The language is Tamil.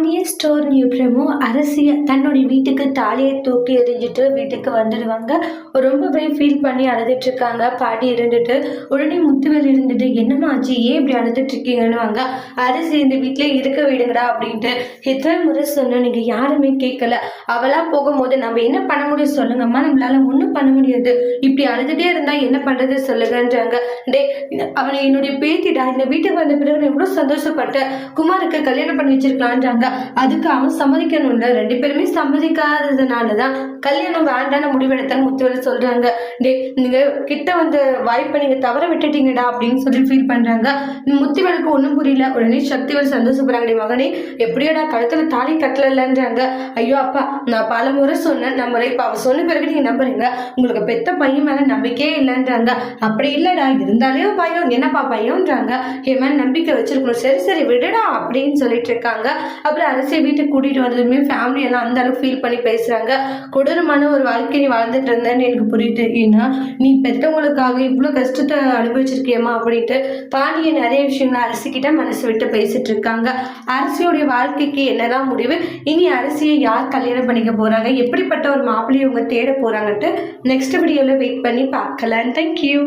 பாண்டிய ஸ்டோர் நியூப்ரமும் அரசிய தன்னுடைய வீட்டுக்கு தாலியை தூக்கி எறிஞ்சிட்டு வீட்டுக்கு வந்துடுவாங்க. ரொம்பவே ஃபீல் பண்ணி அழுதுட்டு இருக்காங்க பாட்டி இருந்துட்டு உடனே முத்துவேல் இருந்துட்டு என்னம்மா ஆச்சு ஏன் இப்படி அழுதுட்டு இருக்கீங்கன்னுவாங்க அரசி இந்த வீட்டிலே இருக்க விடுங்கடா அப்படின்ட்டு எத்தனை முறை சொன்னோம் நீங்கள் யாருமே கேட்கல அவளாக போகும்போது நம்ம என்ன பண்ண முடியும் சொல்லுங்கம்மா. நம்மளால ஒன்றும் பண்ண முடியாது. இப்படி அழுதுகிட்டே இருந்தால் என்ன பண்ணுறது சொல்லுங்கன்றாங்க. டே அவனை என்னுடைய பேத்திடா. இந்த வீட்டுக்கு வந்த பிறகு எவ்வளோ சந்தோஷப்பட்ட குமாருக்கு கல்யாணம் பண்ணி வச்சிருக்கலான்றாங்க அதுக்கு அவன் சம்மதிக்கணும்ல. ரெண்டு பேருமே சம்மதிக்காததுனால தான் கல்யாணம் வேண்டான முடிவெடுத்தாங்க முத்துவேல் சொல்றாங்க. டே நீங்க கிட்ட வந்த வாய்ப்பை நீங்க தவற விட்டுட்டீங்கடா அப்படின்னு சொல்லி ஃபீல் பண்ணுறாங்க முத்துவேலுக்கு ஒன்றும் புரியல. உடனே சக்திவேல் சந்தோஷப்படுறாங்க "டேய் மகனே எப்படியோடா கழுத்துல தாலி கட்டலன்றாங்க ஐயோ அப்பா நான் பல முறை சொன்னேன் நம்மளை இப்போ அவ சொன்ன பிறகு நீங்க நம்புறீங்க. உங்களுக்கு பெத்த பையன் மேல நம்பிக்கையே இல்லைன்றாங்க. அப்படி இல்லடா இருந்தாலே பயம் என்னப்பா பயம்ன்றாங்க என் மேலே நம்பிக்கை வச்சிருக்கணும். சரி சரி விடுடா அப்படின்னு சொல்லிட்டு இருக்காங்க. அப்புறம் அரசியை வீட்டுக்கு கூட்டிட்டு வந்ததுமே ஃபேமிலி எல்லாம் அந்த அளவுக்கு ஃபீல் பண்ணி பேசுறாங்க. கொடூரமான ஒரு வாழ்க்கை நீ வாழ்ந்துட்டு இருந்தேன்னு எனக்கு புரியுது. ஏன்னா நீ பெற்றவங்களுக்காக இவ்வளோ கஷ்டத்தை அனுபவிச்சிருக்கியம்மா அப்படின்ட்டு பாண்டிய நிறைய விஷயங்களை அரசிக்கிட்ட மனசு விட்டு பேசிட்டு இருக்காங்க. அரசியோடைய வாழ்க்கைக்கு என்னதான் முடிவு? இனி அரசியை யார் கல்யாணம் பண்ணிக்க போறாங்க? எப்படிப்பட்ட ஒரு மாப்பிள்ளையை இவங்க தேட போறாங்கன்ட்டு நெக்ஸ்ட் வீடியோவில் வெயிட் பண்ணி பார்க்கலாம். தேங்க்யூ